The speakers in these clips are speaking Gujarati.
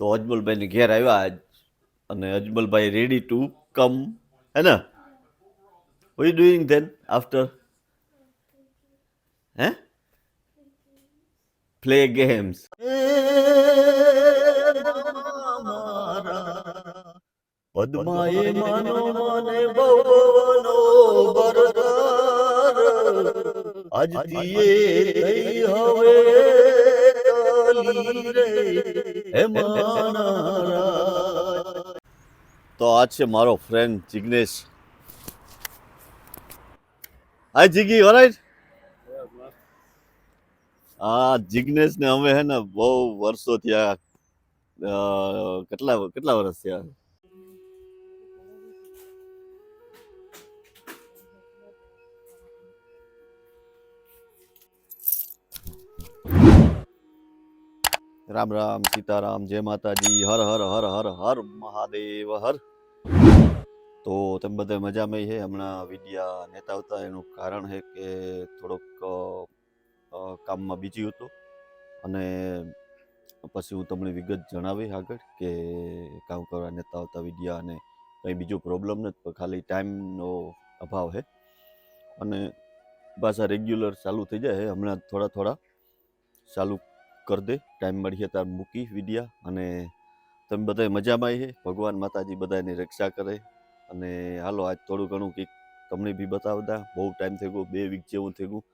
તો અજમલભાઈની ઘેર આવ્યા આજ. અને Ajmalbhai ready to come hey ને what you doing then after? Hey? Play games પદ્માએ માનો મને ભવનો બરદાર આજથી એ થઈ હવે કાલી રે. તો આ છે મારો friend Jignesh. Hi Jigi alright આ જિગ્નેશ ને અમે હે ને બહુ વર્ષો થયા કેટલા કેટલા વર્ષ થયા? રામ રામ સીતારામ, જય માતાજી, હર હર હર હર હર, મહાદેવ, હર. તો તમે બધા મજામાં છે હમણાં વિદ્યા નેતા આવતા એનું કારણ છે કે થોડોક કામમાં બીજી હતો. અને પછી હું તમને વિગત જણાવી આગળ કે કામ કરવા નેતા આવતા વિદ્યા અને કંઈ બીજો પ્રોબ્લેમ નથી ખાલી ટાઈમનો અભાવ છે અને પાછા રેગ્યુલર ચાલુ થઈ જાય હમણાં થોડા થોડા ચાલુ કરી દે ટાઈમ મળીએ ત્યારે મૂકી, વિડિયા, અને તમે બધા મજામાં છે ભગવાન માતાજી બધાની રક્ષા કરે. અને હાલો, આજ થોડું ઘણું કંઈક તમને બી બતાવતા બહુ ટાઈમ થઈ ગયો, બે વીક જેવું થઈ ગયું.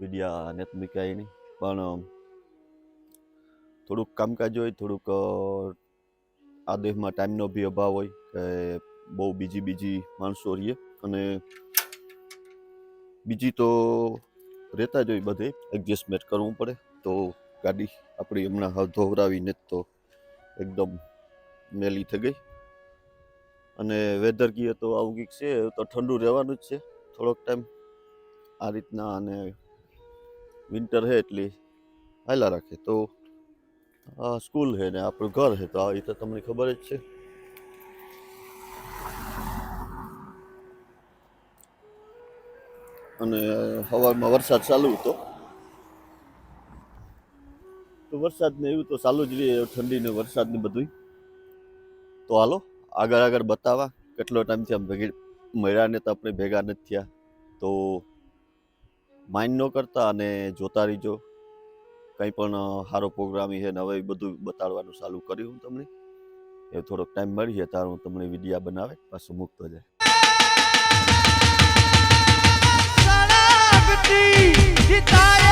વિડિયા નેત મૂક્યા નહીં પણ થોડુંક કામકાજ હોય, થોડુંક આ દેશમાં ટાઈમનો બી અભાવ હોય, કે બહુ બીજી બીજી માણસો રહીએ. અને બીજી તો રહેતા જ હોય બધે એડજસ્ટમેન્ટ કરવું પડે. તો ગાડી. આપણી હમણાં હાવ ધોવરાવીને તો એકદમ મેલી થઈ ગઈ. અને વેધર કહીએ તો આવું કંઈક છે તો ઠંડુ રહેવાનું જ છે. થોડોક ટાઈમ આ રીતના અને વિન્ટર છે એટલે હાલા રાખે. તો આ સ્કૂલ છે ને આપણું ઘર છે તો આ રીતે તમને ખબર જ છે. અને સવારમાં વરસાદ ચાલુ હતો. તો વરસાદ ને એવું તો ચાલુ જ રહે ઠંડી ને વરસાદ ને બધું તો હાલો આગળ આગળ બતાવવા કેટલો ટાઈમથી આમ ભેગી મળ્યા ને તો આપણે ભેગા નથી થયા. તો માઇન્ડ ન કરતા અને જોતા રહીજો. કંઈ પણ સારો પ્રોગ્રામ છે ને હવે બધું બતાડવાનું ચાલુ કર્યું હું તમને. એ થોડોક ટાઈમ મળીએ ત્યારે હું તમને વિડીયા બનાવે પાછું મૂકતો જાય. ચાલ્યો,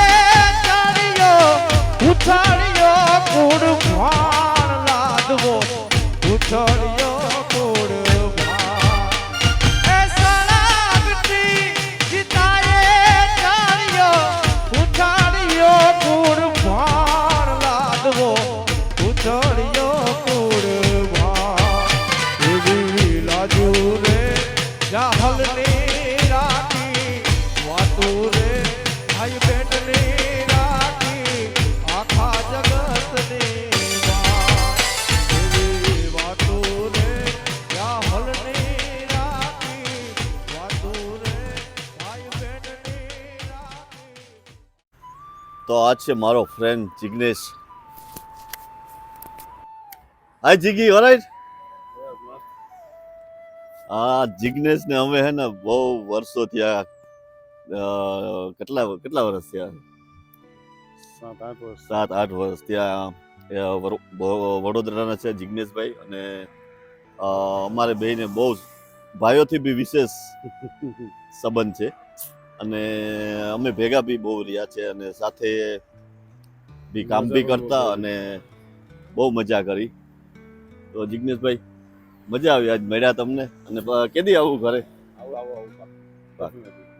ઉછાળ્યો કુડ ભાણ લાદવો, ઉછાળ્યો આ છે મારો friend Jignesh. Hi Jigi alright હા જિગ્નેશ ને અમે હે ને બહુ વર્ષો થયા કેટલા કેટલા વર્ષ થયા? સાત આઠ વર્ષ. સાત આઠ વર્ષ ત્યાં વડોદરાના છે જિગ્નેશભાઈ અને અમારે બેને બહુ ભાઈઓથી બી વિશેષ સંબંધ છે. અને અમે ભેગા બી બહુ રહ્યા છે અને સાથે બી કામ બી કરતા અને બહુ મજા કરી. તો જિગ્નેશભાઈ મજા આવી આજ મળ્યા તમને અને કે કેદી આવું ઘરે? આવો આવો આવો.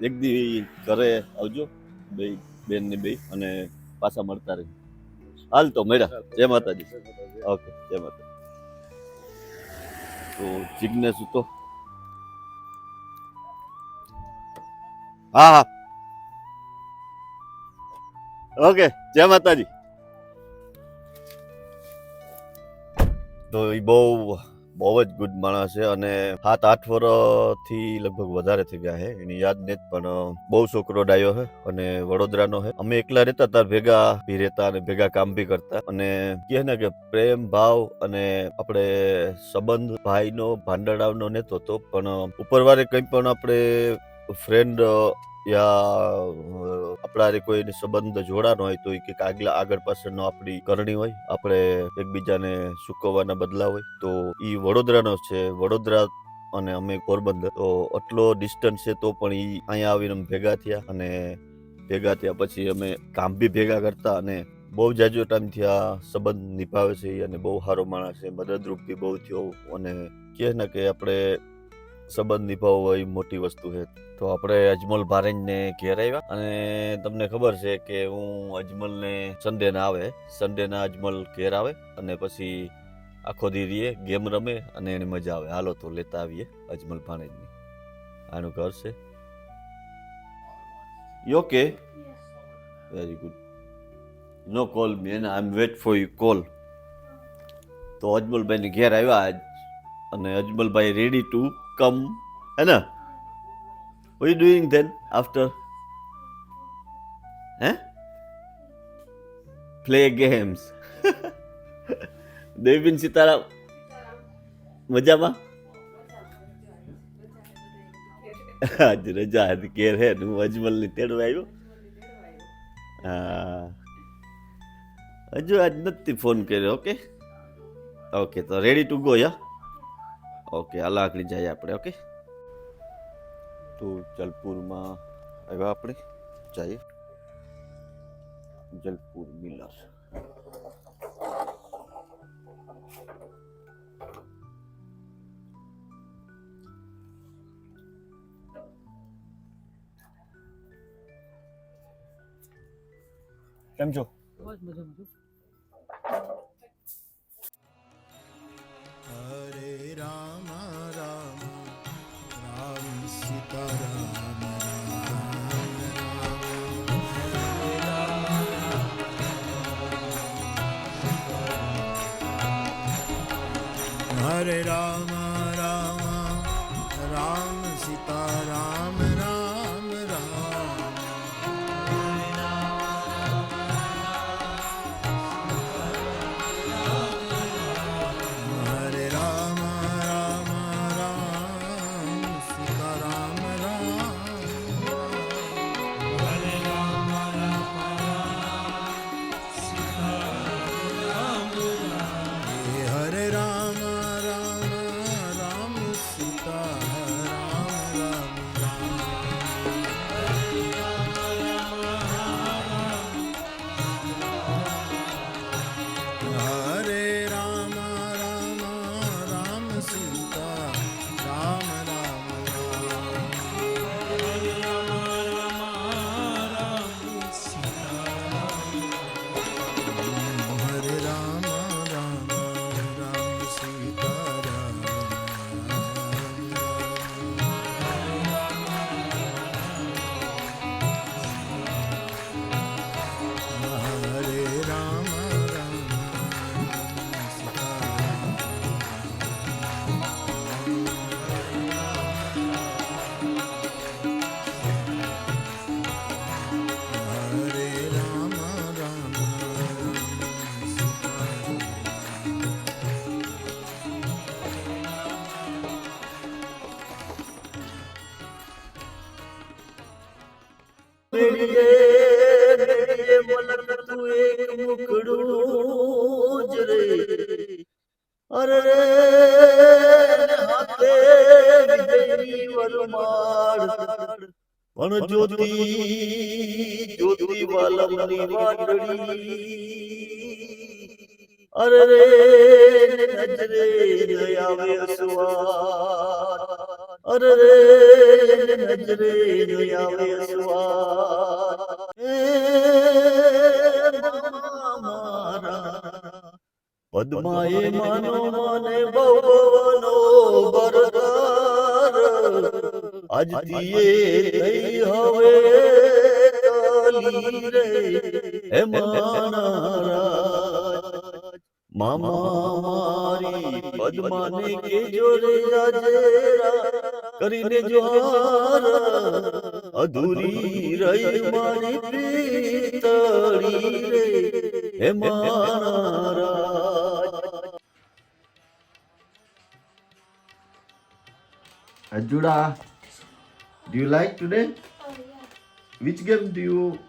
એક દી ઘરે આવજો બે બેન ને બે અને પાછા મળતા રહી. હાલ તો મળ્યા. જય માતાજી. ઓકે જય માતા તો જિજ્ઞેસ તો હા હા. ઓકે જય માતાજી. તો એ બહુ બહુ જ ગુડ માણસ છે અને સાત, આઠ વર્ષથી લગભગ વધારે થઈ ગયા છે, એની યાદ ને પણ બહુ છોકરો ડાયો છે અને વડોદરાનો છે. અમે એકલા રહેતા તાર ભેગા બી રહેતા અને ભેગા કામ બી કરતા. અને કહે ને કે પ્રેમ, ભાવ અને આપણે સંબંધ, ભાઈનો ભાંડડાવનો નતો તો, પણ ઉપરવારે કંઈ પણ આપણે ફ્રેન્ડ યા આપણા કોઈ સંબંધ જોડાનો હોય તો કંઈક આગલા, આગળ પાછળનો આપણી કરણી હોય. આપણે એકબીજાને ચૂકવવાના બદલા હોય. તો એ વડોદરાનો છે. વડોદરા અને અમે પોરબંદર. તો આટલો ડિસ્ટન્સ છે તો પણ એ અહીંયા આવીને અમે ભેગા થયા અને ભેગા થયા પછી અમે કામ બી ભેગા કરતા અને બહુ જાજો ટાઈમથી આ સંબંધ નિભાવે છે અને બહુ સારો માણસ છે. મદદરૂપ બી બહુ થયો. અને કહે ને કે આપણે સંબંધ નિભાવવો એ મોટી વસ્તુ છે. તો આપણે અજમલ ભારેજને ઘેર આવ્યા અને તમને ખબર છે કે હું અજમલને સન્ડેના આવે સન્ડેના અજમલ ઘેર આવે અને પછી આખો દીરીએ ગેમ રમે અને એને મજા આવે. હાલો તો લેતા આવીએ અજમલ ભાણેજની આનું ઘર છે? યોકે very good no call man me and I'm wait for you call. તો અજમલભાઈને ઘેર આવ્યા આજ અને અજમલભાઈ રેડી ટુ કમ है ना? What are you doing then after? Hey play games દેવીન Sitaram મજામાં આજ રજા હતી ઘેર હે હું અજમલની તેડવા આવ્યો હા હજુ આજ નથી ફોન કર્યો ઓકે ઓકે તો ready to go yeah okay હાલ આગળ જઈએ આપણે ઓકે? તો જલપુરમાં આવ્યા આપણે જઈએ. જલપુર મિલર. કેમ છો? હરે રામ અરે રે, હાથે વિજયની વરમાળ. પણ જ્યોતિ જ્યોતિ વાલમની વાદળી. અરે રે, નજરે આવે અસવાર. અરે રે નજરે આવે મારા પદ્માએ માનો મને ભવનો બરદાર આજથી એ થઈ હવે કાલી રે હે મારા મામા મારી પદ્માને કેજો રે જાજેરા કરીને જ્વાર અધૂરી રહી મારી પ્રીતળી રે હે મારા Raj do you like today? Oh yeah. Which game do you?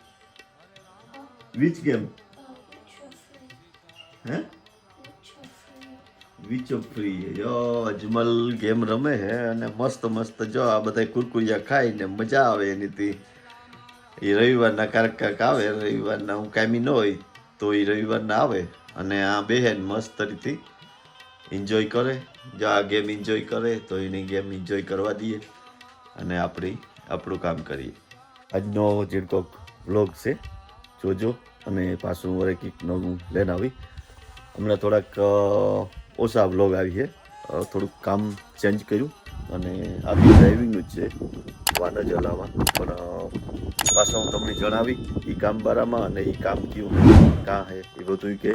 Which game? Oh, which are which free જો અજમલ ગેમ રમે હે અને મસ્ત મસ્ત જો આ બધા કુરકુરિયા ખાઈને મજા આવે એનીથી. એ રવિવારના કારક આવે, રવિવારના હું કામી ન હોય તો એ રવિવારના આવે અને આ બેહેન મસ્ત રીતે એન્જોય કરે. જો આ ગેમ એન્જોય કરે તો એની ગેમ એન્જોય કરવા દઈએ અને આપણી, આપણું કામ કરીએ. આજનો ઝીણકોક વ્લોગ છે, જોજો અને પાછું વરે કંઈક નવું લઈને આવી હમણાં થોડાક ઓછા બ્લોગ આવી છે થોડુંક કામ ચેન્જ કર્યું અને આ ડ્રાઇવિંગનું જ છે વાન જ હલાવવા પણ પાછા હું તમને જણાવી એ કામ બારામાં અને એ કામ કયું કાં હે, એ બધું કે.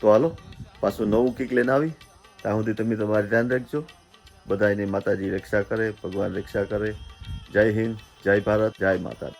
તો હાલો, પાછું નવું કિક લઈને આવી. ત્યાં સુધી તમે તમારે ધ્યાન રાખજો. બધાને માતાજી રક્ષા કરે, ભગવાન રક્ષા કરે. જય હિન્દ, જય ભારત, જય માતા